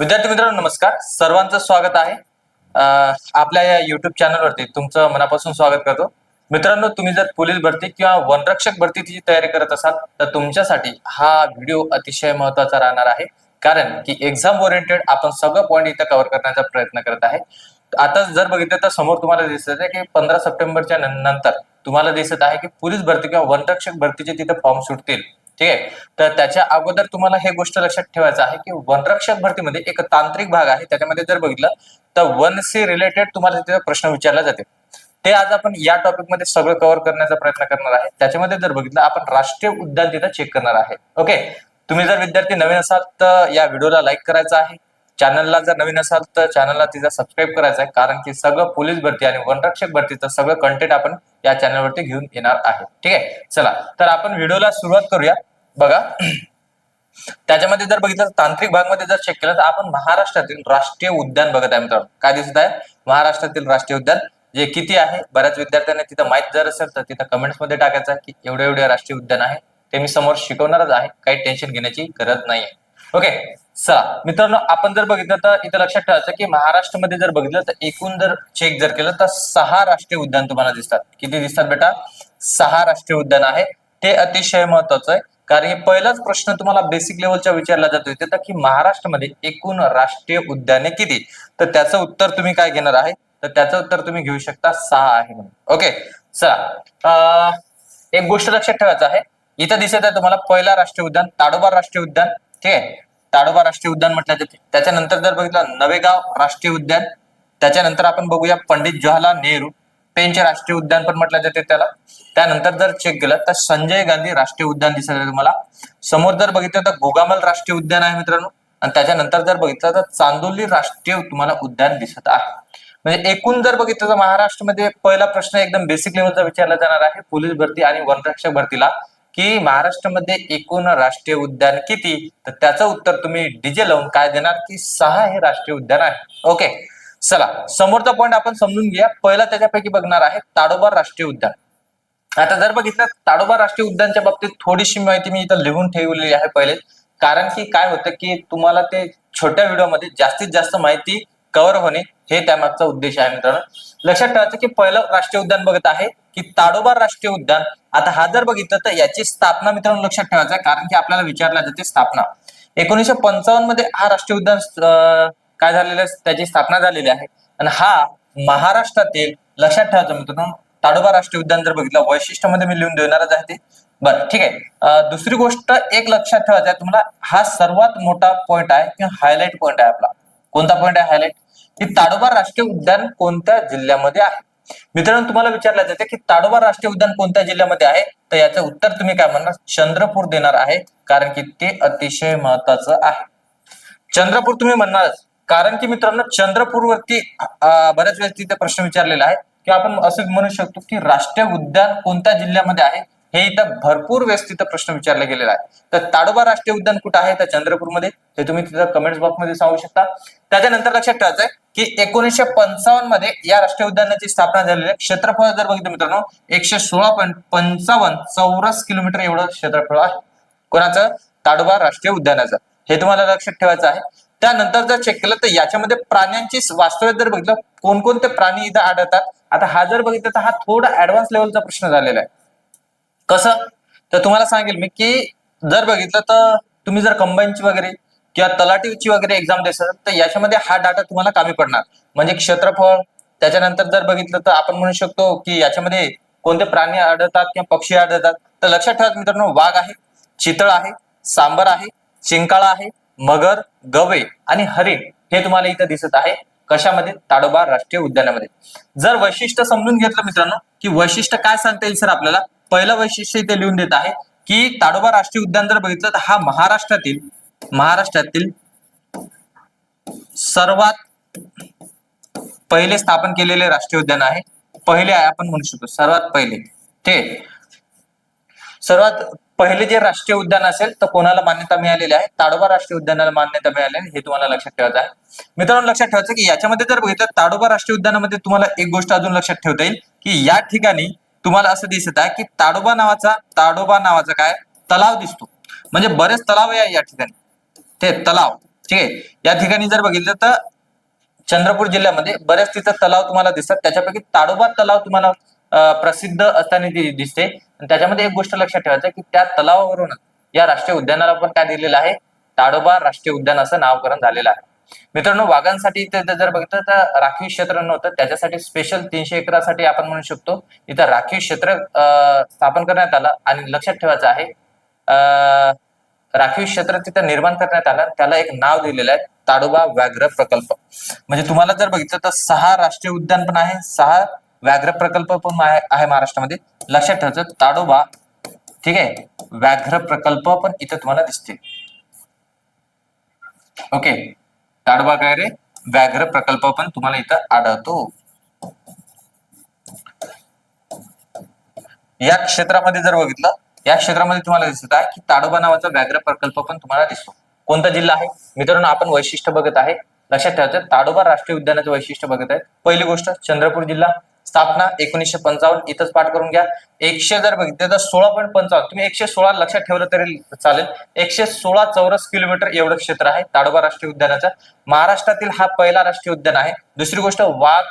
विद्यार्थी मित्रांनो नमस्कार. सर्वांचं स्वागत आहे. आपल्या या युट्यूब चॅनलवरती तुमचं मनापासून स्वागत करतो. मित्रांनो तुम्ही जर पोलीस भरती किंवा वनरक्षक भरतीची तयारी करत असाल तर तुमच्यासाठी हा व्हिडिओ अतिशय महत्त्वाचा राहणार आहे. कारण की एक्झाम ओरिएंटेड आपण सगळं पॉईंट इथं कव्हर करण्याचा प्रयत्न करत आहे. आता जर बघितलं तर समोर तुम्हाला दिसत आहे की पंधरा सप्टेंबरच्या नंतर तुम्हाला दिसत आहे की पोलीस भरती किंवा वनरक्षक भरतीचे तिथे फॉर्म सुटतील. ठीक आहे? तर त्याच्या अगोदर तुम्हाला हे गोष्ट लक्षात ठेवायचं आहे की वनरक्षक भरतीमध्ये एक तांत्रिक भाग आहे. त्याच्यामध्ये जर बघितलं तर वन सी रिलेटेड तुम्हाला तिथे प्रश्न विचारला जाते ते आज आपण या टॉपिकमध्ये सगळं कव्हर करण्याचा प्रयत्न करणार आहे. त्याच्यामध्ये जर बघितलं आपण राष्ट्रीय उद्यान तिथे चेक करणार आहे. ओके तुम्ही जर विद्यार्थी नवीन असाल तर या व्हिडिओला लाईक करायचा आहे. चॅनलला जर नवीन असाल तर चॅनलला तिचा सबस्क्राईब करायचं आहे. कारण की सगळं पोलीस भरती आणि वनरक्षक भरतीचं सगळं कंटेंट आपण या चॅनलवरती घेऊन येणार आहे. ठीक आहे? चला तर आपण व्हिडिओला सुरुवात करूया. बघा. त्याच्यामध्ये जर बघितलं तर तांत्रिक भागमध्ये जर चेक केलं तर आपण महाराष्ट्रातील राष्ट्रीय उद्यान बघत आहे मित्रांनो. काय दिसत आहे? महाराष्ट्रातील राष्ट्रीय उद्यान जे किती आहे? बऱ्याच विद्यार्थ्यांना तिथं माहीत जर असेल तर तिथं कमेंट्समध्ये टाकायचं आहे की एवढे एवढे राष्ट्रीय उद्यान आहे. ते मी समोर शिकवणारच आहे. काही टेन्शन घेण्याची गरज नाहीये. ओके चला मित्रांनो आपण जर बघितलं तर इथं लक्षात ठेवायचं की महाराष्ट्रामध्ये जर बघितलं तर एकूण जर चेक जर केलं तर सहा राष्ट्रीय उद्यान तुम्हाला दिसतात. किती दिसतात बेटा? सहा राष्ट्रीय उद्यान आहे. ते अतिशय महत्वाचं आहे. कारण हे पहिलाच प्रश्न तुम्हाला बेसिक लेवलच्या विचारला जातो तिथं की महाराष्ट्रामध्ये एकूण राष्ट्रीय उद्याने किती? तर त्याचं उत्तर तुम्ही काय घेणार आहे? तर त्याचं उत्तर तुम्ही घेऊ शकता सहा आहे म्हणून. ओके चला एक गोष्ट लक्षात ठेवायचं आहे. इथं दिसत आहे तुम्हाला पहिला राष्ट्रीय उद्यान ताडोबा राष्ट्रीय उद्यान. ठीक आहे? ताडोबा राष्ट्रीय उद्यान म्हटलं जाते. त्याच्यानंतर जर बघितलं नवेगाव राष्ट्रीय उद्यान. त्याच्यानंतर आपण बघूया पंडित जवाहरलाल नेहरू. पेंचे राष्ट्रीय उद्यान पण म्हटलं जाते त्याला. त्यानंतर जर चेक केलं तर संजय गांधी राष्ट्रीय उद्यान दिसत आहे तुम्हाला. समोर जर बघितलं तर गोगामल राष्ट्रीय उद्यान आहे मित्रांनो. आणि त्याच्यानंतर जर बघितलं तर चांदोली राष्ट्रीय तुम्हाला उद्यान दिसत आहे. म्हणजे एकूण जर बघितलं तर महाराष्ट्रामध्ये पहिला प्रश्न एकदम बेसिक लेवलचा विचारला जाणार आहे. पोलीस भरती आणि वनरक्षक भरतीला. की महाराष्ट्रामध्ये एकूण राष्ट्रीय उद्यान किती? तर त्याचं उत्तर तुम्ही डीजे लावून काय देणार? की सहा हे राष्ट्रीय उद्यान आहे. ओके चला समोरचा पॉईंट आपण समजून घ्या पहिला त्याच्यापैकी बघणार आहे ताडोबा राष्ट्रीय उद्यान. आता जर बघितलं ताडोबा राष्ट्रीय उद्यानच्या बाबतीत थोडीशी माहिती मी इथं लिहून ठेवलेली आहे पहिले. कारण की काय होतं की तुम्हाला ते छोट्या व्हिडिओमध्ये जास्तीत जास्त माहिती कव्हर होणे हे त्यामागचा उद्देश आहे मित्रांनो. लक्षात ठेवायचं की पहिलं राष्ट्रीय उद्यान बघत आहे की ताडोबा राष्ट्रीय उद्यान. आता हा जर बघितलं तर याची स्थापना मित्रांनो लक्षात ठेवायचं आहे कारण की आपल्याला विचारल्या जाते स्थापना. एकोणीसशे पंचावन्नमध्ये हा राष्ट्रीय उद्यान काय झालेलं आहे? त्याची स्थापना झालेली आहे. आणि हा महाराष्ट्रातील लक्षात ठेवायचं मित्रांनो ताडोबा राष्ट्रीय उद्यान जर बघितलं वैशिष्ट्यमध्ये मी लिहून देणारच आहे ते. बरं ठीक आहे. दुसरी गोष्ट एक लक्षात ठेवायचं आहे तुम्हाला हा सर्वात मोठा पॉईंट आहे किंवा हायलाइट पॉईंट आहे आपला. कोणता पॉईंट आहे हायलाइट की ताडोबा राष्ट्रीय उद्यान कोणत्या जिल्ह्यामध्ये आहे? मित्रांनो तुम्हाला विचारलं जाते की ताडोबा राष्ट्रीय उद्यान कोणत्या जिल्ह्यामध्ये आहे? तर याचं उत्तर तुम्ही काय म्हणणार? चंद्रपूर देणार आहे कारण की ते अतिशय महत्वाचं आहे. चंद्रपूर तुम्ही म्हणणारच. कारण की मित्रांनो चंद्रपूरवरती बऱ्याच वेळेस तिथे प्रश्न विचारलेला आहे की आपण असं म्हणू शकतो की राष्ट्रीय उद्यान कोणत्या जिल्ह्यामध्ये आहे? हे इथं भरपूर वेळेस तिथं प्रश्न विचारला गेलेला आहे तर ताडोबा राष्ट्रीय उद्यान कुठं आहे? तर चंद्रपूरमध्ये. हे तुम्ही तिथं कमेंट बॉक्समध्ये सांगू शकता. त्याच्यानंतर लक्षात ठेवायचं की एकोणीसशे पंचावन्नमध्ये या राष्ट्रीय उद्यानाची स्थापना झालेली आहे. क्षेत्रफळ जर बघितलं मित्रांनो एकशे सोळा पॉईंट पंचावन्न चौरस किलोमीटर एवढं क्षेत्रफळ आहे. कोणाचं? ताडोबा राष्ट्रीय उद्यानाचं. हे तुम्हाला लक्षात ठेवायचं आहे. त्यानंतर जर चेक केलं तर याच्यामध्ये प्राण्यांची वास्तव्यात जर बघितलं कोणकोणते प्राणी इथं आढळतात? आता हा जर बघितलं तर हा थोडा ऍडव्हान्स लेवलचा प्रश्न झालेला आहे. कसं? तर तुम्हाला सांगेल मी की जर बघितलं तर तुम्ही जर कंबाईनची वगैरे किंवा तलाटीची वगैरे एक्झाम देसाल तर याच्यामध्ये हा डाटा तुम्हाला कामी पडणार. म्हणजे क्षेत्रफळ त्याच्यानंतर जर बघितलं तर आपण म्हणू शकतो की याच्यामध्ये कोणते प्राणी आढळतात किंवा पक्षी आढळतात. तर लक्षात ठेवा मित्रांनो वाघ आहे चितळ आहे सांबर आहे चिंकाळा आहे मगर गवे आणि हरिण हे तुम्हाला इथं दिसत आहे. कशामध्ये? ताडोबा राष्ट्रीय उद्यानामध्ये. जर वैशिष्ट्य समजून घेतलं मित्रांनो की वैशिष्ट्य काय सांगता येईल सर आपल्याला? पहिलं वैशिष्ट्य इथे लिहून देत आहे की ताडोबा राष्ट्रीय उद्यान जर बघितलं तर हा महाराष्ट्रातील महाराष्ट्रातील सर्वात पहिले स्थापन केलेले राष्ट्रीय उद्यान आहे. पहिले आहे आपण म्हणू शकतो सर्वात पहिले. ते सर्वात पहिले जे राष्ट्रीय उद्यान असेल तर कोणाला मान्यता मिळालेली आहे? ताडोबा राष्ट्रीय उद्यानाला मान्यता मिळाली आहे. हे तुम्हाला लक्षात ठेवायचं आहे. मित्रांनो लक्षात ठेवायचं की याच्यामध्ये जर बघितलं ताडोबा राष्ट्रीय उद्यानामध्ये तुम्हाला एक गोष्ट अजून लक्षात ठेवता येईल की या ठिकाणी तुम्हाला असं दिसत आहे की ताडोबा नावाचा ताडोबा नावाचा काय? तलाव दिसतो. म्हणजे बरेच तलाव आहे या ठिकाणी. ते तलाव. ठीक आहे? या ठिकाणी जर बघितलं तर चंद्रपूर जिल्ह्यामध्ये बरेच तिथं तलाव तुम्हाला दिसतात. त्याच्यापैकी ताडोबा तलाव तुम्हाला प्रसिद्ध असताना दिसते. आणि त्याच्यामध्ये एक गोष्ट लक्षात ठेवायचं की त्या तलावावरून या राष्ट्रीय उद्यानाला पण काय दिलेलं आहे? ताडोबा राष्ट्रीय उद्यान असं नावकरण झालेलं आहे. मित्रांनो वाघांसाठी इथे जर बघितलं तर राखीव क्षेत्र नव्हतं. त्याच्यासाठी स्पेशल तीनशे एकरासाठी आपण म्हणू शकतो. इथं राखीव क्षेत्र अं, स्थापन करण्यात आलं आणि लक्षात ठेवायचं आहे राखीव क्षेत्र तिथं निर्माण करण्यात आलं. त्याला एक नाव दिलेलं आहे ताडोबा व्याघ्र प्रकल्प. म्हणजे तुम्हाला जर बघितलं तर सहा राष्ट्रीय उद्यान पण आहे सहा व्याघ्र प्रकल्प पण आहे महाराष्ट्रामध्ये. लक्षात ठेवायचं ताडोबा ठीक आहे व्याघ्र प्रकल्प पण इथं तुम्हाला दिसतील. ओके. ताडोबा काय रे. व्याघ्र प्रकल्प पण तुम्हाला इथं आढळतो. या क्षेत्रामध्ये जर बघितलं या क्षेत्रामध्ये तुम्हाला दिसत आहे की ताडोबा नावाचा व्याघ्र प्रकल्प पण तुम्हाला दिसतो. कोणता जिल्हा आहे? मित्रांनो आपण वैशिष्ट्य बघत आहे. लक्षात ठेवायचं ताडोबा राष्ट्रीय उद्यानाचं वैशिष्ट्य बघत आहे पहिली गोष्ट चंद्रपूर जिल्हा. स्थापना एकोणीसशे पंचावन्न इथंच पाठ करून घ्या. एकशे जर बघितलं तर सोळा पॉईंट पंचावन्न. तुम्ही एकशे सोळा लक्षात ठेवलं तरी चालेल. एकशे सोळा चौरस किलोमीटर एवढं क्षेत्र आहे ताडोबा राष्ट्रीय उद्यानाचा. महाराष्ट्रातील हा पहिला राष्ट्रीय उद्यान आहे. दुसरी गोष्ट वाघ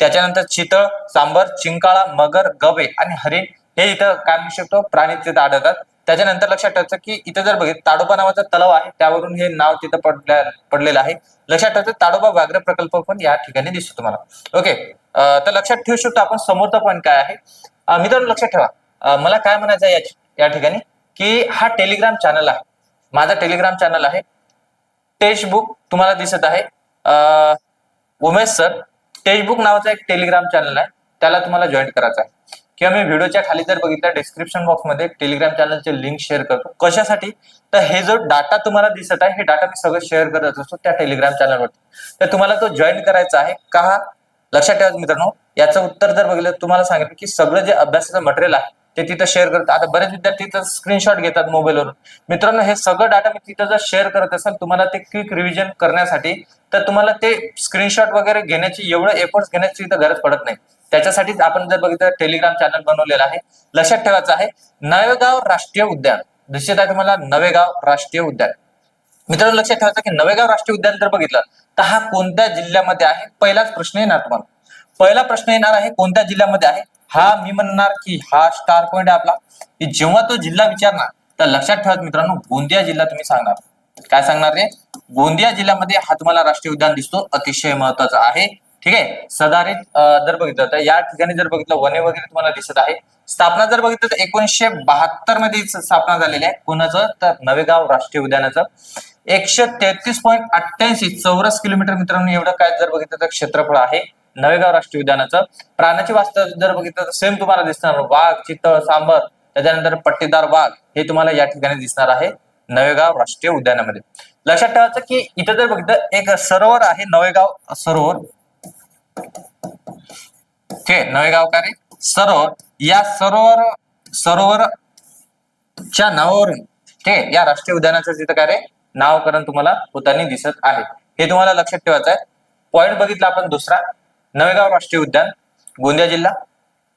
त्याच्यानंतर चितळ सांबर चिंकाळा मगर गवे आणि हरिण हे इथं काय म्हणू शकतो? प्राणी तिथं आढळतात. त्याच्यानंतर लक्षात ठेवायचं की इथं जर बघितलं ताडोबा नावाचा तलाव आहे. त्यावरून हे नाव तिथं पडल्या पडलेलं आहे. लक्षात ठेवायचं ताडोबा व्याघ्र प्रकल्प पण या ठिकाणी दिसतो तुम्हाला. ओके तर लक्षात ठेवू शकतो आपण समोरचा पॉईंट काय आहे. मित्रांनो लक्षात ठेवा. मला काय म्हणायचं आहे या- ठिकाणी? की हा टेलिग्राम चॅनल आहे. माझा टेलिग्राम चॅनल आहे. टेक्स्टबुक तुम्हाला दिसत आहे. उमेश सर टेक्स्टबुक नावाचा एक टेलिग्राम चॅनल आहे. त्याला तुम्हाला जॉईन करायचं आहे. किंवा मी व्हिडिओच्या खाली जर बघितलं डिस्क्रिप्शन बॉक्समध्ये टेलिग्राम चॅनलचे लिंक शेअर करतो. कशासाठी? तर हे जो डाटा तुम्हाला दिसत आहे हे डाटा मी सगळं शेअर करत असतो त्या टेलिग्राम चॅनलवरती तर तुम्हाला तो जॉईन करायचा आहे का? लक्षात ठेवा मित्रांनो याचं उत्तर जर बघितलं तुम्हाला सांगितलं की सगळं जे अभ्यासाचं मटेरियल आहे ते तिथं शेअर करतात आता बरेच विद्यार्थी तिथं स्क्रीनशॉट घेतात मोबाईलवरून मित्रांनो हे सगळं डाटा मी तिथं जर शेअर करत असेल तुम्हाला ते क्विक रिव्हिजन करण्यासाठी तर तुम्हाला ते स्क्रीनशॉट वगैरे घेण्याची एवढं एफर्ट्स घेण्याची तिथं गरज पडत नाही. त्याच्यासाठीच आपण जर बघितलं टेलिग्राम चॅनल बनवलेला आहे. लक्षात ठेवायचं आहे नवेगाव राष्ट्रीय उद्यान. दिसत आहे तुम्हाला नवेगाव राष्ट्रीय उद्यान. मित्रांनो लक्षात ठेवायचं की नवेगाव राष्ट्रीय उद्यान जर बघितलं तर हा कोणत्या जिल्ह्यामध्ये आहे? पहिलाच प्रश्न येणार तुम्हाला. पहिला प्रश्न येणार आहे कोणत्या जिल्ह्यामध्ये आहे? हा मी म्हणणार की हा स्टार पॉइंट आहे आपला. की जेव्हा तो जिल्हा विचारणार तर लक्षात ठेवा मित्रांनो गोंदिया जिल्हा तुम्ही सांगणार. काय सांगणार रे? गोंदिया जिल्ह्यामध्ये हा तुम्हाला राष्ट्रीय उद्यान दिसतो. अतिशय महत्त्वाचा आहे. ठीक आहे? सदारित जर बघितलं तर या ठिकाणी जर बघितलं वने वगैरे तुम्हाला दिसत आहे. स्थापना जर बघितलं तर एकोणीसशे बहात्तरमध्ये स्थापना झालेली आहे. कोणाचं तर नवेगाव राष्ट्रीय उद्यानाचं. एकशे तेहतीस पॉईंट अठ्ठ्याऐंशी चौरस किलोमीटर मित्रांनो एवढं काय जर बघितलं तर क्षेत्रफळ आहे. नवेगाव राष्ट्रीय उद्यानाचं. प्राण्याची वास्तव जर बघितलं तर सेम तुम्हाला दिसणार. वाघ चितळ सांबर त्याच्यानंतर पट्टीदार वाघ हे तुम्हाला या ठिकाणी दिसणार आहे नवेगाव राष्ट्रीय उद्यानामध्ये. लक्षात ठेवायचं की इथं जर बघितलं एक सरोवर आहे नवेगाव सरोवर. ठीक आहे रे सरोवर. या सरोवर सरोवरच्या नावावरून ठीक आहे या राष्ट्रीय उद्यानाचं तिथं काय रे नावकरण तुम्हाला होताना दिसत आहे. हे तुम्हाला लक्षात ठेवायचं आहे. पॉइंट बघितला आपण दुसरा. नवेगाव राष्ट्रीय उद्यान गोंदिया जिल्हा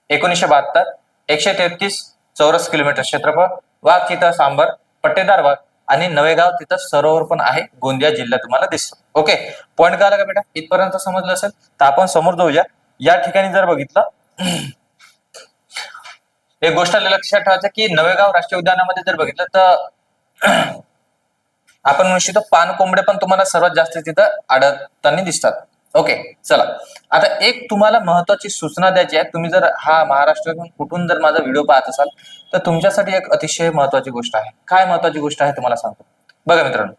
एकोणीसशे बहात्तर एकशे तेहतीस चौरस किलोमीटर क्षेत्रफळ वाघ चिता सांबर पट्टेदार वाघ आणि नवेगाव तिथं सरोवर पण आहे. गोंदिया जिल्हा तुम्हाला दिसतो. ओके? पॉईंट कळाला का बेटा? इथपर्यंत समजलं असेल तर आपण समोर जाऊया. या ठिकाणी जर बघितलं एक गोष्ट लक्षात ठेवायचं की नवेगाव राष्ट्रीय उद्यानामध्ये जर बघितलं तर आपण म्हणू शकतो पान कोंबडे पण तुम्हाला सर्वात जास्त तिथं आढळताना दिसतात. ओके? चला. आता एक तुम्हाला महत्वाची सूचना द्यायची आहे. तुम्ही जर हा महाराष्ट्रातून कुठून जर माझा व्हिडिओ पाहत असाल तर तुमच्यासाठी एक अतिशय महत्वाची गोष्ट आहे. काय महत्वाची गोष्ट आहे तुम्हाला सांगतो बघा मित्रांनो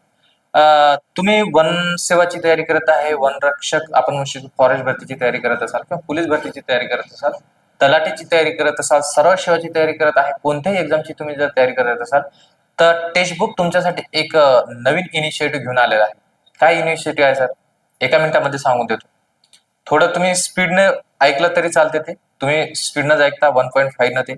तुम्ही वन सेवाची तयारी करत आहे वनरक्षक आपण म्हणू फॉरेस्ट भरतीची तयारी करत असाल किंवा पोलीस भरतीची तयारी करत असाल तलाठीची तयारी करत असाल सरळ सेवाची तयारी करत आहे कोणत्याही एक्झामची तुम्ही जर तयारी करत असाल तर टेक्स्टबुक तुमच्यासाठी एक नवीन इनिशिएटिव्ह घेऊन आलेला आहे. काय इनिशिएटिव्ह आहे सर? एका मिनिटामध्ये सांगून देतो. थोडं तुम्ही स्पीडने ऐकलं तरी चालते ते. तुम्ही स्पीडनंच ऐकता वन पॉईंट फाईव्ह न ते.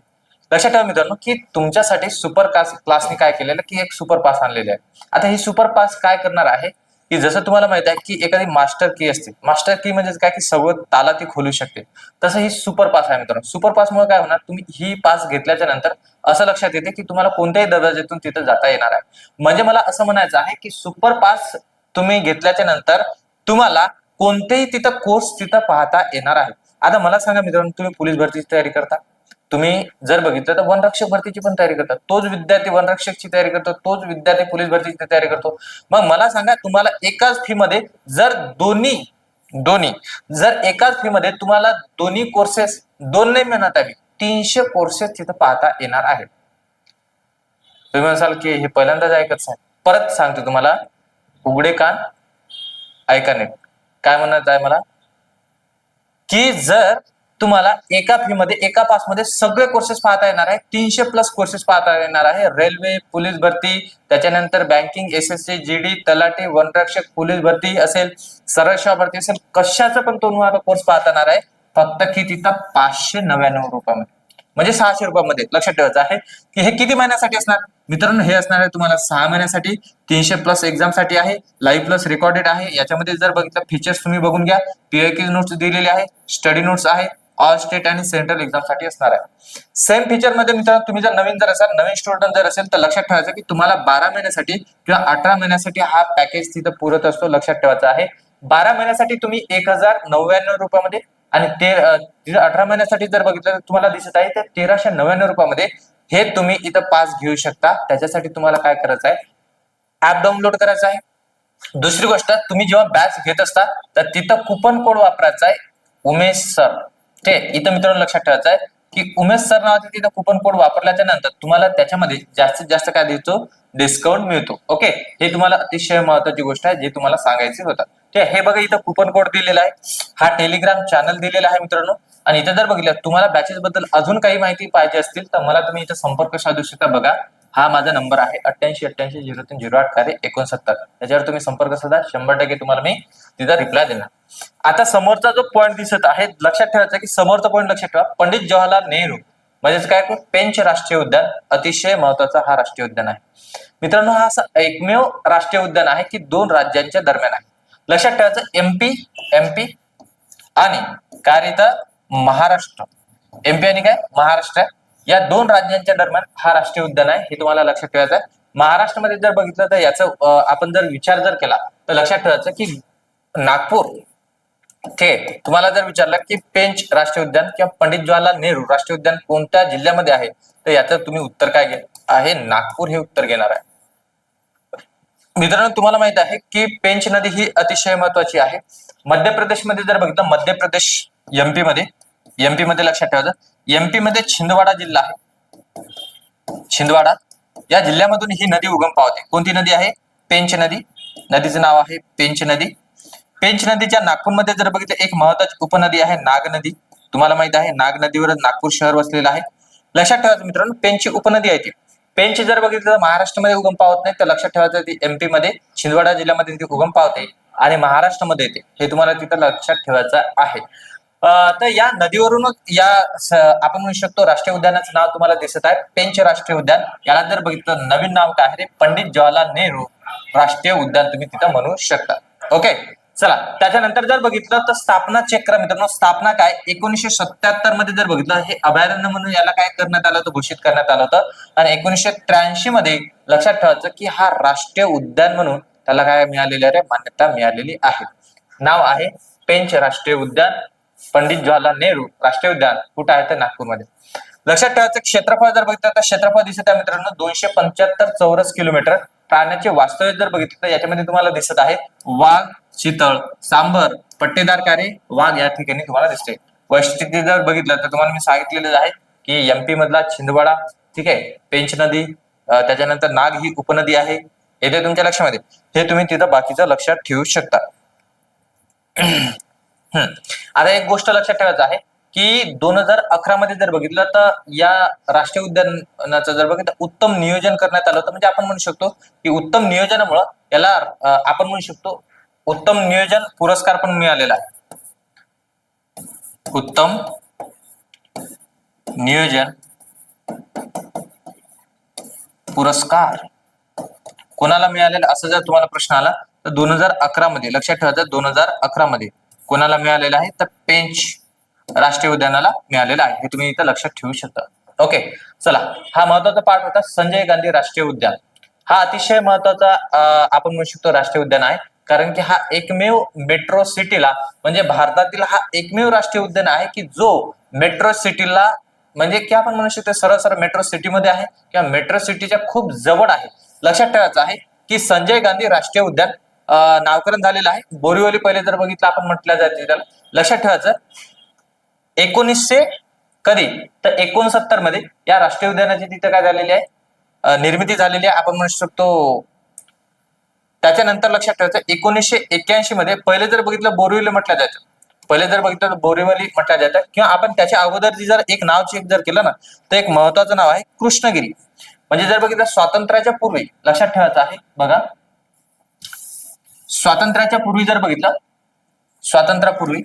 लक्षात ठेवा मित्रांनो की तुमच्यासाठी सुपर क्लास क्लासने काय केलेलं की एक सुपर पास आणलेले आहे. आता ही सुपर पास काय करणार आहे? की जसं तुम्हाला माहीत आहे की एखादी मास्टर की असते. मास्टर की म्हणजे काय? की सगळं ताला ती खोलू शकते. तसं ही सुपर पास आहे मित्रांनो. सुपर पास मुळे काय होणार? तुम्ही ही पास घेतल्याच्या नंतर असं लक्षात येते की तुम्हाला कोणत्याही दर्जातून तिथं जाता येणार आहे. म्हणजे मला असं म्हणायचं आहे की सुपर पास तुम्ही घेतल्याच्या नंतर तुम्हाला कोणतेही तिथं कोर्स तिथं पाहता येणार आहे. आता मला सांगा मित्रांनो तुम्ही पोलीस भरतीची तयारी करता? तुम्ही जर बघितलं तर वनरक्षक भरतीची पण तयारी करतात. तोच विद्यार्थी वनरक्षकची तयारी करतो तोच विद्यार्थी पोलीस भरतीची तयारी करतो. मग मला सांगा तुम्हाला एकाच फी मध्ये जर दोन्ही दोन्ही जर एकाच फी मध्ये तुम्हाला दोन्ही कोर्सेस दोन नाही म्हणत आली तीनशे कोर्सेस तिथं पाहता येणार आहेत. तुम्ही म्हणाल की हे पहिल्यांदाच ऐकत आहे परत सांगतो तुम्हाला उघडे कान ऐका नीट. काय म्हणत आहे मला? की जर तुम्हाला एका फी मध्ये एका पासमध्ये सगळे कोर्सेस पाहता येणार आहे. तीनशे प्लस कोर्सेस पाहता येणार आहे. रेल्वे पोलीस भरती त्याच्यानंतर banking S S C G D तलाठी वनरक्षक पोलीस भरती असेल सरक्षा भरती असेल कशाचा पण तुम्हाला कोर्स पाहता येणार आहे. फक्त की तिथं पाचशे नव्याण्णव रुपयामध्ये. म्हणजे सहाशे रुपयामध्ये लक्षात ठेवायचं आहे की हे किती महिन्यासाठी असणार? मित्रांनो हे असणार आहे तुम्हाला सहा महिन्यासाठी. तीनशे प्लस एक्झामसाठी आहे. लाईव्ह प्लस रेकॉर्डेड आहे. याच्यामध्ये जर बघितलं फीचर्स तुम्ही बघून घ्या. पीआयक्यू नोट्स दिलेले आहे. स्टडी नोट्स आहे. ऑल स्टेट आणि सेंट्रल एक्झामसाठी असणार आहे. सेम फीचरमध्ये मित्रांनो तुम्ही जर नवीन जर असाल नवीन स्टुडंट जर असेल तर लक्षात ठेवायचं की तुम्हाला बारा महिन्यासाठी किंवा अठरा महिन्यासाठी हा पॅकेज तिथं पुरत असतो लक्षात ठेवायचा आहे. बारा महिन्यासाठी तुम्ही एक हजार नव्याण्णव रुपयामध्ये आणि ते अठरा महिन्यासाठी जर बघितलं तर तुम्हाला दिसत आहे तर तेराशे नव्याण्णव रुपयामध्ये हे तुम्ही इथं पास घेऊ शकता. त्याच्यासाठी तुम्हाला काय करायचं आहे? ऍप डाउनलोड करायचं आहे. दुसरी गोष्ट तुम्ही जेव्हा बॅच घेत असता तर तिथं कुपन कोड वापरायचा आहे. उमेश सर ते इथं मित्रांनो लक्षात ठेवायचं आहे की उमेश सर नावाचे तिथं कुपन कोड वापरल्याच्या नंतर तुम्हाला त्याच्यामध्ये जास्तीत जास्त काय देतो? डिस्काउंट मिळतो. ओके हे तुम्हाला अतिशय महत्वाची गोष्ट आहे जे तुम्हाला सांगायची होतं. आहे? हे बघा इथं कुपन कोड दिलेला आहे. हा टेलिग्राम चॅनल दिलेला आहे मित्रांनो. आणि इथं जर बघितलं तुम्हाला बॅचेस बद्दल अजून काही माहिती पाहिजे असतील तर मला तुम्ही इथं संपर्क साधू शकता बघा. हा माझा नंबर आहे अठ्ठ्याऐंशी अठ्ठ्याऐंशी झिरो तीन झिरो आठ कार्य एकोणसत्तर. त्याच्यावर तुम्ही संपर्क साधा शंभर टक्के तुम्हाला मी तिथं रिप्लाय देणार. आता समोरचा जो पॉईंट दिसत आहे लक्षात ठेवायचा की समोरचा पॉईंट लक्षात ठेवा. पंडित जवाहरलाल नेहरू म्हणजेच काय पेंच राष्ट्रीय उद्यान अतिशय महत्त्वाचा हा राष्ट्रीय उद्यान आहे. मित्रांनो हा असा एकमेव राष्ट्रीय उद्यान आहे की दोन राज्यांच्या दरम्यान आहे. लक्षात ठेवायचं एमपी एमपी आणि काय इथं? महाराष्ट्र. एमपी आणि काय? महाराष्ट्र. या दोन राज्यांच्या दरम्यान हा राष्ट्रीय उद्यान आहे हे तुम्हाला लक्षात ठेवायचं आहे. महाराष्ट्रामध्ये जर बघितलं तर याचा आपण जर विचार जर केला तर लक्षात ठेवायचं की नागपूर थेट तुम्हाला जर विचारलं की पेंच राष्ट्रीय उद्यान किंवा पंडित जवाहरलाल नेहरू राष्ट्रीय उद्यान कोणत्या जिल्ह्यामध्ये आहे तर याचं तुम्ही उत्तर काय आहे नागपूर हे उत्तर घेणार आहे. मित्रांनो तुम्हाला माहीत आहे की पेंच नदी ही अतिशय महत्वाची आहे. मध्य प्रदेशमध्ये जर बघितलं मध्य प्रदेश एमपी मध्ये एमपी मध्ये लक्षात ठेवायचं. एमपी मध्ये छिंदवाडा जिल्हा आहे. छिंदवाडा या जिल्ह्यामधून ही नदी उगम पावते. कोणती नदी आहे? पेंच नदी. नदीचं नाव आहे पेंच नदी. पेंच नदीच्या नागपूरमध्ये जर बघितलं एक महत्वाची उपनदी आहे नाग नदी. तुम्हाला माहीत आहे नाग नदीवर नागपूर शहर वसलेलं आहे. लक्षात ठेवायचं मित्रांनो पेंची उपनदी आहे ती. पेंच जर बघितलं तर महाराष्ट्रामध्ये उगम पावत नाही तर लक्षात ठेवायचं ती एमपी मध्ये छिंदवाडा जिल्ह्यामध्ये ती उगम पावते आणि महाराष्ट्रामध्ये येते. हे तुम्हाला तिथं लक्षात ठेवायचं आहे. तर या नदीवरूनच या आपण म्हणू शकतो राष्ट्रीय उद्यानाचं नाव तुम्हाला दिसत आहे. पेंच राष्ट्रीय उद्यान. याला जर बघितलं नवीन नाव काय आहे रे? पंडित जवाहरलाल नेहरू राष्ट्रीय उद्यान. तुम्ही तिथं म्हणू शकता. ओके चला. त्याच्यानंतर जर बघितलं तर स्थापना चेक मित्रांनो. स्थापना काय? एकोणीशे सत्याहत्तरमध्ये जर बघितलं हे अभयारण्य म्हणून याला काय करण्यात आलं होतं? घोषित करण्यात आलं होतं. आणि एकोणीशे त्र्याऐंशी मध्ये लक्षात ठेवायचं की हा राष्ट्रीय उद्यान म्हणून त्याला काय मिळालेली आहे मान्यता मिळालेली आहे. नाव आहे पेंच राष्ट्रीय उद्यान. पंडित जवाहरलाल नेहरू राष्ट्रीय उद्यान कुठं आहे तर नागपूरमध्ये. लक्षात ठेवायचं क्षेत्रफळ जर बघितलं तर क्षेत्रफळ दिसत आहे मित्रांनो दोनशे पंच्याहत्तर चौरस किलोमीटर. प्राण्याचे वास्तव्य जर बघितलं तर याच्यामध्ये तुम्हाला दिसत आहे वाघ चितळ सांबर पट्टेदार कारे वाघ या ठिकाणी तुम्हाला दिसते वैशिष्ट्य जर बघितलं तर तुम्हाला मी सांगितलेलं आहे की एमपी मधला छिंदवाडा ठीक आहे पेंच नदी त्याच्यानंतर नाग ही उपनदी आहे. येते तुमच्या लक्षामध्ये. हे तुम्ही तिथं बाकीचं लक्षात ठेवू शकता. आता एक गोष्ट लक्षात ठेवायचं आहे की दोन हजार अकरा मध्ये जर बघितलं तर या राष्ट्रीय उद्यानाचं जर बघितलं उत्तम नियोजन करण्यात आलं होतं. म्हणजे आपण म्हणू शकतो की उत्तम नियोजनामुळं याला आपण म्हणू शकतो उत्तम नियोजन पुरस्कार पण मिळालेला आहे. उत्तम नियोजन पुरस्कार कोणाला मिळालेला? असं जर तुम्हाला प्रश्न आला तर दोन हजार अकरा मध्ये लक्षात ठेवायचं दोन हजार अकरा मध्ये. कोणाला मिळालेला आहे? तर पेंच राष्ट्रीय उद्यानाला मिळालेला आहे. हे तुम्ही इथं लक्षात ठेवू शकता. ओके चला. हा महत्त्वाचा पार्ट होता संजय गांधी राष्ट्रीय उद्यान. हा अतिशय महत्त्वाचा आपण म्हणू शकतो राष्ट्रीय उद्यान आहे. कारण की हा एकमेव मेट्रो सिटीला म्हणजे भारतातील हा एकमेव राष्ट्रीय उद्यान आहे की जो मेट्रो सिटीला म्हणजे की आपण म्हणू शकतो सरळ सरळ मेट्रो सिटीमध्ये आहे किंवा मेट्रो सिटीच्या खूप जवळ आहे. लक्षात ठेवायचं आहे की संजय गांधी राष्ट्रीय उद्यान नावकरण नामकरण झालेलं आहे. बोरिवली पहिले जर बघितलं आपण म्हटलं जाते त्याला. लक्षात ठेवायचं. एकोणीसशे कधी? तर एकोणसत्तरमध्ये या राष्ट्रीय उद्यानाची तिथे काय झालेली आहे? निर्मिती झालेली आहे. आपण म्हणू शकतो त्याच्यानंतर लक्षात ठेवायचं एकोणीसशे एक्क्याऐंशी मध्ये पहिले जर बघितलं बोरिवली म्हटलं जायचं पहिले जर बघितलं तर बोरिवली म्हटलं जातं. किंवा आपण त्याच्या अगोदर जर एक नाव चेक जर केलं ना तर एक महत्वाचं नाव आहे कृष्णगिरी. म्हणजे जर बघितलं स्वातंत्र्याच्या पूर्वी लक्षात ठेवायचं आहे बघा. स्वातंत्र्याच्या पूर्वी जर बघितलं स्वातंत्र्यापूर्वी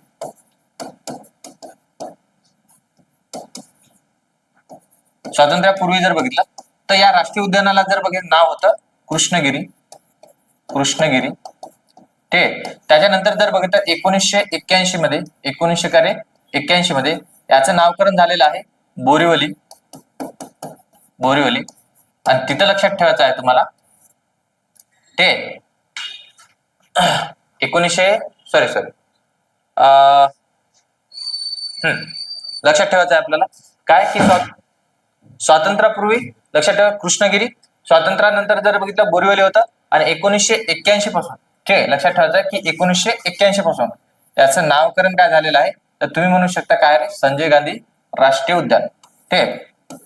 स्वातंत्र्यापूर्वी जर बघितलं तर या राष्ट्रीय उद्यानाला जर बघितलं नाव होतं कृष्णगिरी कृष्णगिरी. ते त्याच्यानंतर जर बघितलं एकोणीसशे एक्क्याऐंशी मध्ये एकोणीसशे करे एक्क्याऐंशी मध्ये याचं नावकरण झालेलं आहे बोरिवली. बोरिवली. आणि तिथं लक्षात ठेवायचं आहे तुम्हाला. ते एकोणीसशे सॉरी सॉरी लक्षात ठेवायचं आहे आपल्याला. काय की स्वातंत्र्यापूर्वी लक्षात ठेवा कृष्णगिरी. स्वातंत्र्यानंतर जर बघितलं बोरिवली होतं आणि एकोणीसशे एक्क्याऐंशी पासून. ठीक आहे लक्षात ठेवायचं की एकोणीसशे एक्क्याऐंशी पासून. याचं नावकरण काय झालेलं आहे? तर तुम्ही म्हणू शकता काय रे? संजय गांधी राष्ट्रीय उद्यान. ठीक आहे.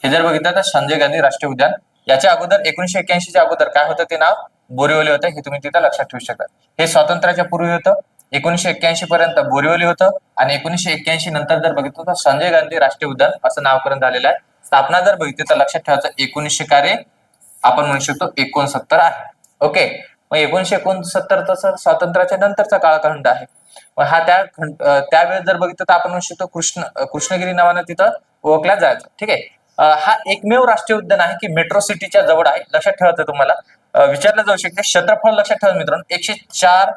हे जर बघितलं तर संजय गांधी राष्ट्रीय उद्यान. याच्या अगोदर एकोणीसशे एक्क्याऐंशीच्या अगोदर काय होतं ते नाव? बोरिवली होतं हे तुम्ही तिथं लक्षात ठेवू शकता. हे स्वातंत्र्याच्या पूर्वी होतं एकोणीशे एक्क्याऐंशी पर्यंत बोरिवली होतं आणि एकोणीशे एक्क्याऐंशी नंतर जर बघितलं तर संजय गांधी राष्ट्रीय उद्यान असं नावकरण झालेलं आहे. स्थापना जर बघितली तर लक्षात ठेवायचं एकोणीसशे कार्य आपण म्हणू शकतो एकोणसत्तर आहे. ओके मग एकोणीशे एकोणसत्तर तसं स्वातंत्र्याच्या नंतरचा काळखंड आहे. मग हा त्या त्यावेळेस जर बघितलं तर आपण म्हणू शकतो कृष्ण कृष्णगिरी नावानं तिथं ओळखल्या जायचं. ठीक आहे? हा एकमेव राष्ट्रीय उद्यान आहे की मेट्रो सिटीच्या जवळ आहे. लक्षात ठेवायचं तुम्हाला. विचारलं जाऊ शकते. क्षेत्रफळ लक्षात ठेवा मित्रांनो. एकशे चार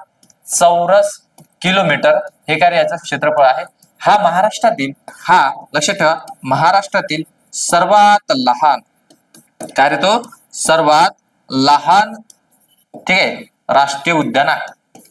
चौरस किलोमीटर हे काय रे याचं क्षेत्रफळ आहे. हा महाराष्ट्रातील हा लक्षात ठेवा महाराष्ट्रातील सर्वात लहान काय रे तो सर्वात लहान ठीक आहे राष्ट्रीय उद्यान आहे.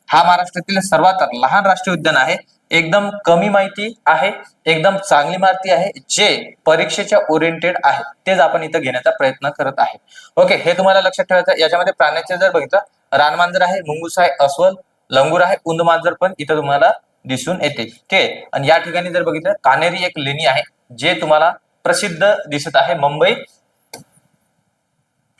हा महाराष्ट्रातील सर्वात लहान राष्ट्रीय उद्यान आहे. एकदम कमी माहिती आहे एकदम चांगली माहिती आहे जे परीक्षेच्या ओरिएंटेड आहे तेच आपण इथं घेण्याचा प्रयत्न करत आहे. ओके हे तुम्हाला लक्षात ठेवायचं याच्यामध्ये प्राण्याचे जर बघितलं रानमांजर आहे मुंगूस आहे अस्वल लंगूर आहे उंद मांजर पण इथं तुम्हाला दिसून येते. ठीक आहे आणि या ठिकाणी जर बघितलं कानेरी एक लेणी आहे जे तुम्हाला प्रसिद्ध दिसत आहे मुंबई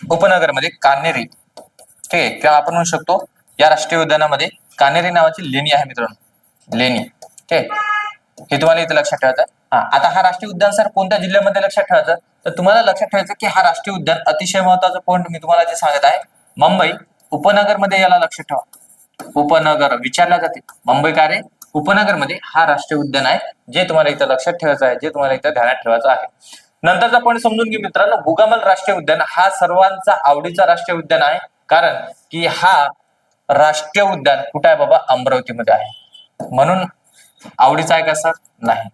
उपनगरमध्ये कान्हेरी ठीक आहे किंवा आपण म्हणू शकतो या राष्ट्रीय उद्यानामध्ये कान्हेरी नावाची लेणी आहे मित्रांनो. लेणी. ठीक आहे. हे तुम्हाला इथे लक्षात ठेवायचं हा आता हा राष्ट्रीय उद्यान सर कोणत्या जिल्ह्यामध्ये लक्षात ठेवायचं तर तुम्हाला लक्षात ठेवायचं की हा राष्ट्रीय उद्यान अतिशय महत्त्वाचा पॉईंट मी तुम्हाला जे सांगत आहे मुंबई उपनगरमध्ये याला लक्षात ठेवा. उपनगर विचारल्या जाते. मुंबई काय रे? उपनगरमध्ये हा राष्ट्रीय उद्यान आहे जे तुम्हाला इथं लक्षात ठेवायचं आहे जे तुम्हाला इथं ध्यानात ठेवायचं आहे. नंतरचा पॉईंट समजून घे मित्रांनो गुगामल राष्ट्रीय उद्यान हा सर्वांचा आवडीचा राष्ट्रीय उद्यान आहे. कारण की हा राष्ट्रीय उद्यान कुठे आहे बाबा? अमरावतीमध्ये आहे. म्हणून आवडीचा आहे का सर? नाही.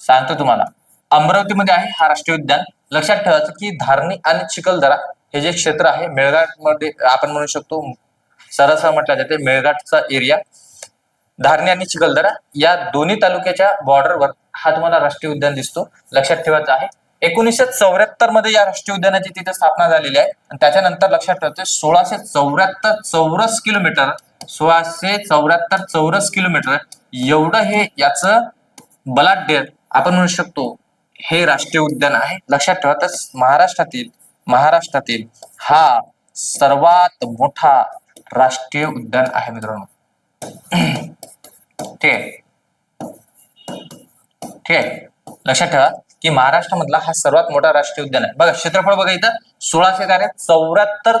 सांगतो तुम्हाला. अमरावतीमध्ये आहे हा राष्ट्रीय उद्यान. लक्षात ठेवायचं की धारणी आणि चिखलदरा हे जे क्षेत्र आहे मेळघाटमध्ये आपण म्हणू शकतो सरस म्हटलं जाते मेळघाटचा एरिया धारणी आणि चिखलदरा या दोन्ही तालुक्याच्या बॉर्डरवर हा तुम्हाला राष्ट्रीय उद्यान दिसतो. लक्षात ठेवायचं आहे. एकोणीसशे चौऱ्याहत्तरमध्ये या राष्ट्रीय उद्यानाची तिथे स्थापना झालेली आहे. आणि त्याच्यानंतर लक्षात ठेवते सोळाशे चौऱ्याहत्तर चौरस किलोमीटर सोळाशे चौऱ्याहत्तर चौरस किलोमीटर एवढं हे याचं बलाढ्य आपण म्हणू शकतो हे राष्ट्रीय उद्यान आहे. लक्षात ठेवा तर महाराष्ट्रातील महाराष्ट्रातील हा सर्वात मोठा राष्ट्रीय उद्यान आहे मित्रांनो. ठीक आहे. ठीक आहे. लक्षात ठेवा. की महाराष्ट्रामधला हा सर्वात मोठा राष्ट्रीय उद्यान आहे. बघा क्षेत्रफळ बघा इथं. सोळाशे कार्य चौऱ्याहत्तर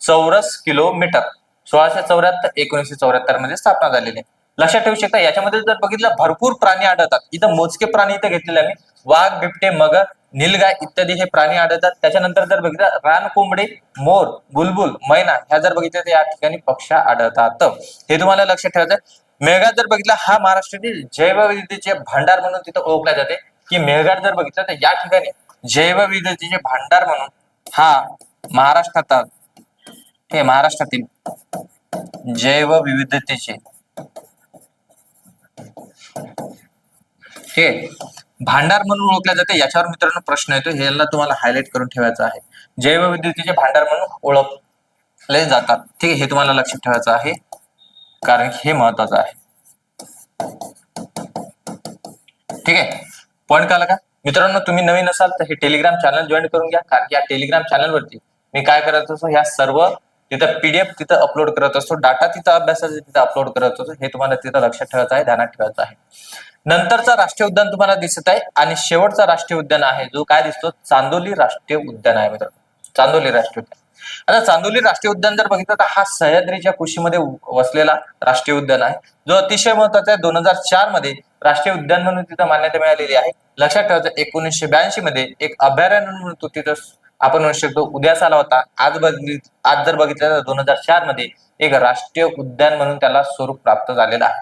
चौरस किलोमीटर. सोळाशे चौऱ्याहत्तर एकोणीसशे चौऱ्याहत्तरमध्ये स्थापना झालेली आहे. लक्षात ठेवू शकता याच्यामध्ये जर बघितलं भरपूर प्राणी आढळतात. इथं मोजके प्राणी इथं घेतलेले आहे वाघ बिबटे मगर निलगाय इत्यादी हे प्राणी आढळतात. त्याच्यानंतर जर बघितलं रान कोंबडे मोर बुलबुल मैना ह्या जर बघितलं तर या ठिकाणी पक्ष आढळतात. हे तुम्हाला लक्षात ठेवायचं मेघा जर बघितला हा महाराष्ट्रातील जैवविविधतेचे भांडार म्हणून तिथं ओळखला जाते. की मेळघाट जर बघितलं तर या ठिकाणी जैवविविधतेचे भांडार म्हणून हा महाराष्ट्रात हे महाराष्ट्रातील जैवविविधतेचे हे भांडार म्हणून ओळखले जाते. याच्यावर मित्रांनो प्रश्न येतो. ह्याला तुम्हाला हायलाइट करून ठेवायचा आहे. जैवविविधतेचे भांडार म्हणून ओळखले जातात. ठीक आहे हे तुम्हाला लक्षात ठेवायचं आहे. कारण हे महत्वाचं आहे. ठीक आहे? पॉईंट कळला का? मित्रांनो तुम्ही नवीन असाल तर हे टेलिग्राम चॅनल जॉईन करून घ्या. कारण या टेलिग्राम चॅनलवरती मी काय करत असतो ह्या सर्व तिथं पीडीएफ तिथं अपलोड करत असतो. डाटा तिथं अभ्यासाचा तिथं अपलोड करत असतो. हे तुम्हाला तिथं लक्षात ठेवायचं आहे ध्यानात ठेवायचं आहे. नंतरचा राष्ट्रीय उद्यान तुम्हाला दिसत आहे आणि शेवटचा राष्ट्रीय उद्यान आहे जो काय दिसतो? चांदोली राष्ट्रीय उद्यान आहे मित्रांनो. चांदोली राष्ट्रीय उद्यान. आता चांदोली राष्ट्रीय उद्यान जर बघितलं तर हा सह्याद्रीच्या कुशीमध्ये वसलेला राष्ट्रीय उद्यान आहे. जो अतिशय महत्त्वाचा आहे. दोन हजार चारमध्ये राष्ट्रीय उद्यान म्हणून तिथं मान्यता मिळालेली आहे. लक्षात ठेवायचं एकोणीसशे ब्याऐंशी मध्ये एक अभयारण्य म्हणून तो तिथं आपण म्हणू शकतो उद्यास आला होता. आज बघित आज जर बघितलं तर दोन हजार चारमध्ये एक राष्ट्रीय उद्यान म्हणून त्याला स्वरूप प्राप्त झालेलं आहे.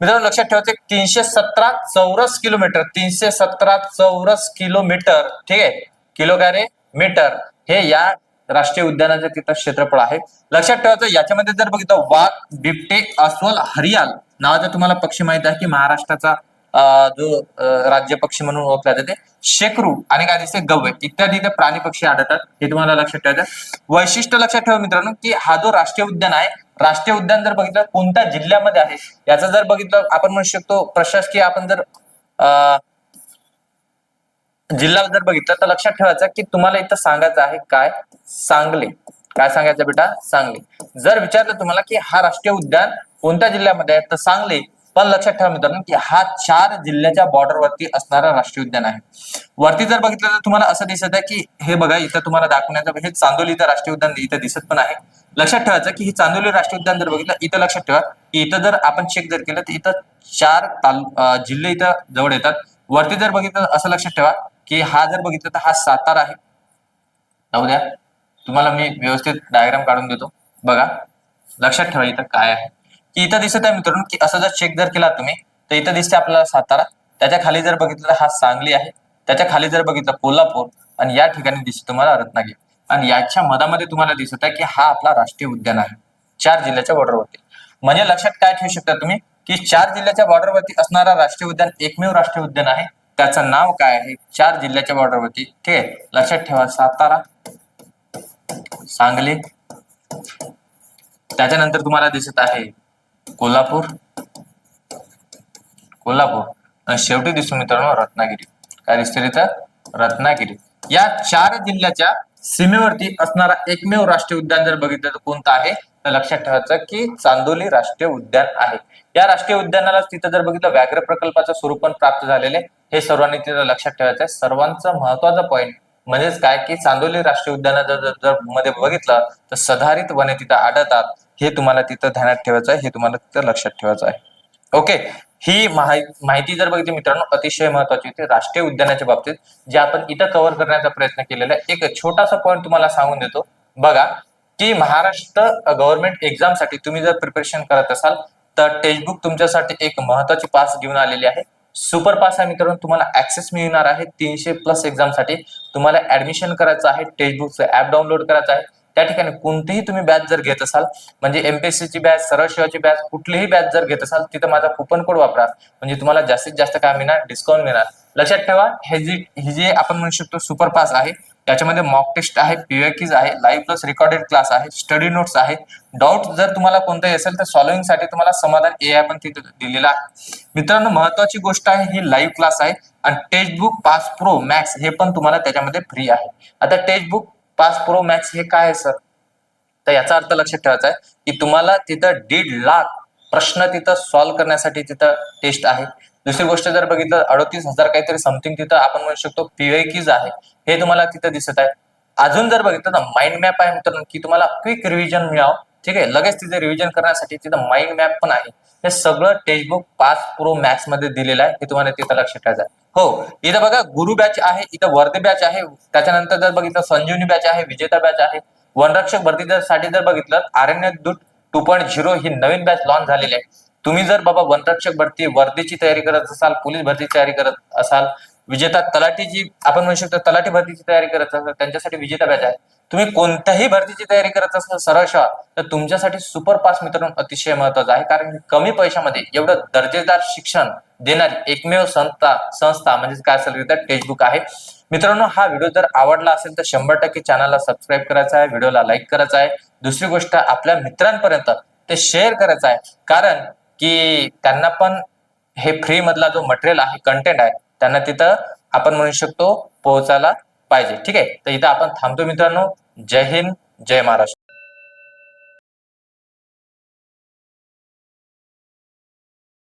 मित्रांनो लक्षात ठेवायचं तीनशे सतरा चौरस किलोमीटर तीनशे सतरा चौरस किलोमीटर ठीक आहे? किलो काय रे मीटर हे या राष्ट्रीय उद्यानाचं तिथं क्षेत्रफळ आहे. लक्षात ठेवायचं याच्यामध्ये जर बघितलं वाघ बिबटे अस्वल हरियाल नावाचा तुम्हाला पक्षी माहीत आहे की महाराष्ट्राचा जो राज्य पक्षी म्हणून ओळखला जाते शेकरू आणि काय दिसते गव्हे इत्यादी इथे प्राणी पक्षी आढळतात. हे तुम्हाला लक्षात ठेवायचं वैशिष्ट्य लक्षात ठेवा मित्रांनो की हा जो राष्ट्रीय उद्यान आहे राष्ट्रीय उद्यान जर बघितलं कोणत्या जिल्ह्यामध्ये आहे? याचं जर बघितलं आपण म्हणू शकतो प्रशासकीय आपण जर अं, जिल्हा जर बघितलं तर लक्षात ठेवायचं की तुम्हाला इथं सांगायचं आहे काय? सांगली. काय सांगायचं बेटा? सांगली. जर विचारलं तुम्हाला की हा राष्ट्रीय उद्यान कोणत्या जिल्ह्यामध्ये आहे तर सांगली. पण लक्षात ठेवा मित्रांनो की हा चार जिल्ह्याच्या बॉर्डरवरती असणारा राष्ट्रीय उद्यान आहे. वरती जर बघितलं तर तुम्हाला असं दिसत आहे की हे बघा इथं तुम्हाला दाखवण्याचं हे चांदोली इथं राष्ट्रीय उद्यान इथं दिसत पण आहे. लक्षात ठेवायचं की ही चांदोली राष्ट्रीय उद्यान जर बघितलं इथं लक्षात ठेवा की इथं जर आपण चेक जर केलं तर इथं चार तालु जिल्हे इथं जवळ येतात. वरती जर बघितलं तर असं लक्षात ठेवा की हा जर बघितलं तर हा सातारा आहे. जाऊ द्या. तुम्हाला मी व्यवस्थित डायग्राम काढून देतो. बघा. लक्षात ठेवा इथं काय आहे. की इथं दिसत आहे मित्रांनो की असं जर चेक जर केला तुम्ही तर इथं दिसते आपल्याला सातारा. त्याच्याखाली जर बघितलं तर हा सांगली आहे. त्याच्याखाली जर बघितलं कोल्हापूर आणि या ठिकाणी दिसते तुम्हाला रत्नागिरी. आणि याच्या मधामध्ये तुम्हाला दिसत आहे की हा आपला राष्ट्रीय उद्यान आहे. चार जिल्ह्याच्या बॉर्डरवरती म्हणजे लक्षात काय ठेवू शकता तुम्ही की चार जिल्ह्याच्या बॉर्डरवरती असणारा राष्ट्रीय उद्यान एकमेव राष्ट्रीय उद्यान आहे. त्याचं नाव काय आहे? चार जिल्ह्याच्या बॉर्डरवरती ठीक आहे? लक्षात ठेवा. सातारा सांगली. त्याच्यानंतर तुम्हाला दिसत आहे कोल्हापूर. कोल्हापूर. आणि शेवटी दिसतो मित्रांनो रत्नागिरी. काय दिसते तिथं? रत्नागिरी. या चार जिल्ह्याच्या सीमेवरती असणारा एकमेव राष्ट्रीय उद्यान जर बघितलं तर कोणतं आहे? तर लक्षात ठेवायचं की चांदोली राष्ट्रीय उद्यान आहे. या राष्ट्रीय उद्यानाला तिथं जर बघितलं व्याघ्र प्रकल्पाचं स्वरूप पण प्राप्त झालेले हे सर्वांनी तिथं लक्षात ठेवायचं आहे सर्वांचं महत्त्वाचा पॉईंट म्हणजेच काय की चांदोली राष्ट्रीय उद्यानात जर जर- मध्ये बघितलं तर सधारित वने तिथं आढळतात. हे तुम्हाला तिथं ध्यानात ठेवायचं आहे हे तुम्हाला तिथं लक्षात ठेवायचं आहे ओके ही माहि- माहिती जर बघितली मित्रांनो अतिशय महत्वाची होती. राष्ट्रीय उद्यानाच्या बाबतीत जे आपण इथं कव्हर करण्याचा प्रयत्न केलेला आहे एक छोटासा पॉईंट तुम्हाला सांगून देतो. बघा की महाराष्ट्र गव्हर्नमेंट एक्झामसाठी तुम्ही जर प्रिपरेशन करत असाल तर टेक्स्टबुक तुमच्यासाठी एक महत्वाची पास घेऊन आलेली आहे. सुपर पास आहे मित्रांनो तुम्हाला ऍक्सेस मिळणार आहे तीनशे प्लस एक्झामसाठी. तुम्हाला ऍडमिशन करायचं आहे टेक्स्टबुकचं ऍप डाउनलोड करायचं आहे. त्या ठिकाणी कोणतीही तुम्ही बॅच जर घेत असाल म्हणजे एमपीएससीची बॅच सरळ शिवाची बॅच कुठलीही बॅच जर घेत असाल तिथं माझा कुपन कोड वापरा. म्हणजे तुम्हाला जास्तीत जास्त काय मिळणार डिस्काउंट मिळणार. लक्षात ठेवा हे जी ही जे आपण म्हणू शकतो सुपर पास आहे त्याच्यामध्ये मॉक टेस्ट आहे पीएकीज आहे लाईव्ह प्लस रेकॉर्डेड क्लास आहे स्टडी नोट्स आहे. डाऊट जर तुम्हाला कोणताही असेल तर सॉल्विंगसाठी तुम्हाला समाधान ए आय पण तिथे दिलेला आहे. मित्रांनो महत्वाची गोष्ट आहे ही लाईव्ह क्लास आहे आणि text book pass pro max हे पण तुम्हाला त्याच्यामध्ये फ्री आहे. आता text book pass pro max हे काय आहे सर तर याचा अर्थ लक्षात ठेवायचा आहे की तुम्हाला तिथं दीड लाख प्रश्न तिथं सॉल्व्ह करण्यासाठी तिथं टेस्ट आहे. दुसरी गोष्ट जर बघितलं अडतीस हजार काहीतरी समथिंग तिथं आपण म्हणू शकतो पीएकीज आहे. हे तुम्हाला तिथं दिसत आहे. अजून जर बघितलं तर माइंड मॅप आहे मित्रांनो की तुम्हाला क्विक रिव्हिजन मिळावं. ठीक आहे? लगेच तिथे रिव्हिजन करण्यासाठी तिथं माइंड मॅप पण आहे. हे सगळं टेक्स्टबुक पाच प्रो मॅक्समध्ये दिलेलं आहे. हे तुम्हाला तिथं लक्षात ठेवायचं हो इथं बघा गुरु बॅच आहे इथं वर्धे बॅच आहे. त्याच्यानंतर जर बघितलं संजीवनी बॅच आहे विजेता बॅच आहे. वनरक्षक भरती जर साठी जर बघितलं Aranya Doot two point zero ही नवीन बॅच लॉन्च झालेली आहे. तुम्ही जर बाबा वनरक्षक भरती वर्दीची तयारी करत असाल पोलीस भरतीची तयारी करत असाल विजेता तलाठीची आपण म्हणू शकतो तलाठी भरतीची तयारी करत असाल त्यांच्यासाठी विजेता बॅच आहे. तुम्ही कोणत्याही भरतीची तयारी करत असाल सरळ शाळा तर तुमच्यासाठी सुपर पास मित्रांनो अतिशय महत्त्वाचा आहे. कारण कमी पैशामध्ये एवढं दर्जेदार शिक्षण देणारी एकमेव संस्था संस्था म्हणजे काय असेल टेक्स्टबुक आहे. मित्रांनो हा व्हिडिओ जर आवडला असेल तर शंभर टक्के चॅनलला सबस्क्राईब करायचा आहे व्हिडिओला लाईक करायचा आहे. दुसरी गोष्ट आपल्या मित्रांपर्यंत ते शेअर करायचं आहे. कारण की त्यांना पण हे फ्री मधला जो मटेरियल आहे कंटेंट आहे त्यांना तिथं आपण म्हणू शकतो पोहोचायला पाहिजे. ठीक आहे? तर इथं आपण थांबतो मित्रांनो. जय हिंद जय महाराष्ट्र.